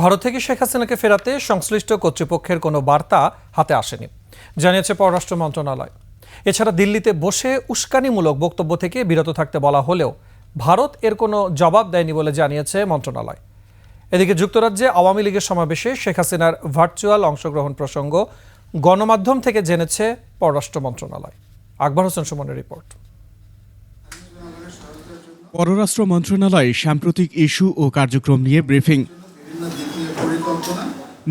ভারত থেকে শেখ হাসিনাকে ফেরাতে সংশ্লিষ্ট কর্তৃপক্ষের কোনো বার্তা হাতে আসেনি, জানিয়েছে পররাষ্ট্র মন্ত্রণালয়। এছাড়া দিল্লিতে বসে উস্কানিমূলক বক্তব্য থেকে বিরত থাকতে বলা হলেও ভারত এর কোনো জবাব দেয়নি বলে জানিয়েছে মন্ত্রণালয়। এদিকে যুক্তরাজ্যে আওয়ামী লীগের সমাবেশে শেখ হাসিনার ভার্চুয়াল অংশগ্রহণ প্রসঙ্গ গণমাধ্যম থেকে জেনেছে পররাষ্ট্র মন্ত্রণালয়। আকবর হোসেন সুমনের রিপোর্ট। পররাষ্ট্র মন্ত্রণালয় সাম্প্রতিক ইস্যু ও কার্যক্রম নিয়ে ব্রিফিং।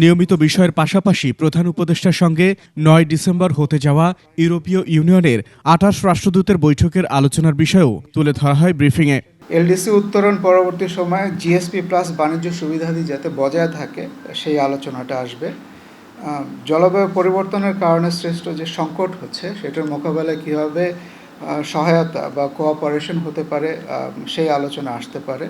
নিয়মিত বিষয়ের পাশাপাশি প্রধান উপদেষ্টার সঙ্গে নয় ডিসেম্বর হতে যাওয়া ইউরোপীয় ইউনিয়নের আঠাশ রাষ্ট্রদূতের বৈঠকের আলোচনার বিষয়েও তুলে ধরা হয় ব্রিফিংয়ে। এলডিসি উত্তরণ পরবর্তী সময়ে জিএসপি প্লাস বাণিজ্য সুবিধাদি যাতে বজায় থাকে সেই আলোচনাটা আসবে। জলবায়ু পরিবর্তনের কারণে সৃষ্ট যে সংকট হচ্ছে সেটার মোকাবেলায় কীভাবে সহায়তা বা কোঅপারেশন হতে পারে সেই আলোচনা আসতে পারে।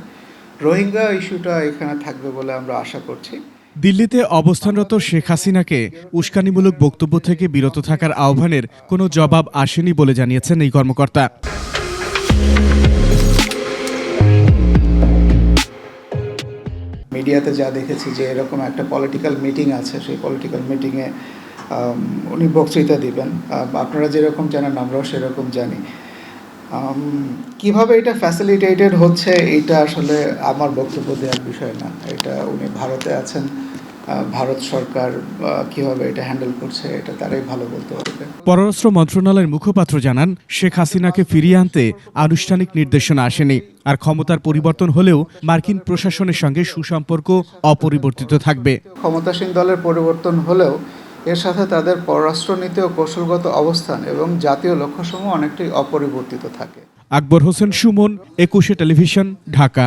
রোহিঙ্গা ইস্যুটা এখানে থাকবে বলে আমরা আশা করছি। দিল্লিতে অবস্থানরত শেখ হাসিনাকে উস্কানিমূলক বক্তব্য থেকে বিরত থাকার আহ্বানের কোনো জবাব আসেনি বলে জানিয়েছেন এই কর্মকর্তা। মিডিয়াতে যা দেখেছি যে এরকম একটা পলিটিক্যাল মিটিং আছে, সেই পলিটিক্যাল মিটিংয়ে উনি বক্তৃতা দিবেন। আপনারা যেরকম জানেন, আমরাও সেরকম জানি। কীভাবে এটা ফ্যাসিলিটেটেড হচ্ছে, এটা আসলে আমার বক্তব্য দেওয়ার বিষয় না। এটা উনি ভারতে আছেন। ভারত সরকার কীভাবে এটা হ্যান্ডেল করছে এটা তারাই ভালো বলতে পারবে। পররাষ্ট্র মন্ত্রণালয়ের মুখপাত্র জানান শেখ হাসিনাকে ফিরিয়ে আনতে আনুষ্ঠানিক নির্দেশনা আসেনি আর ক্ষমতার পরিবর্তন হলেও মার্কিন প্রশাসনের সঙ্গে সুসম্পর্ক অপরিবর্তিত থাকবে। ক্ষমতাসীন দলের পরিবর্তন হলেও এর সাথে তাদের পররাষ্ট্রনীতি ও কৌশলগত অবস্থান এবং জাতীয় লক্ষ্যসমূহ অনেকটাই অপরিবর্তিত থাকে। আকবর হোসেন সুমন একুশে টেলিভিশন ঢাকা।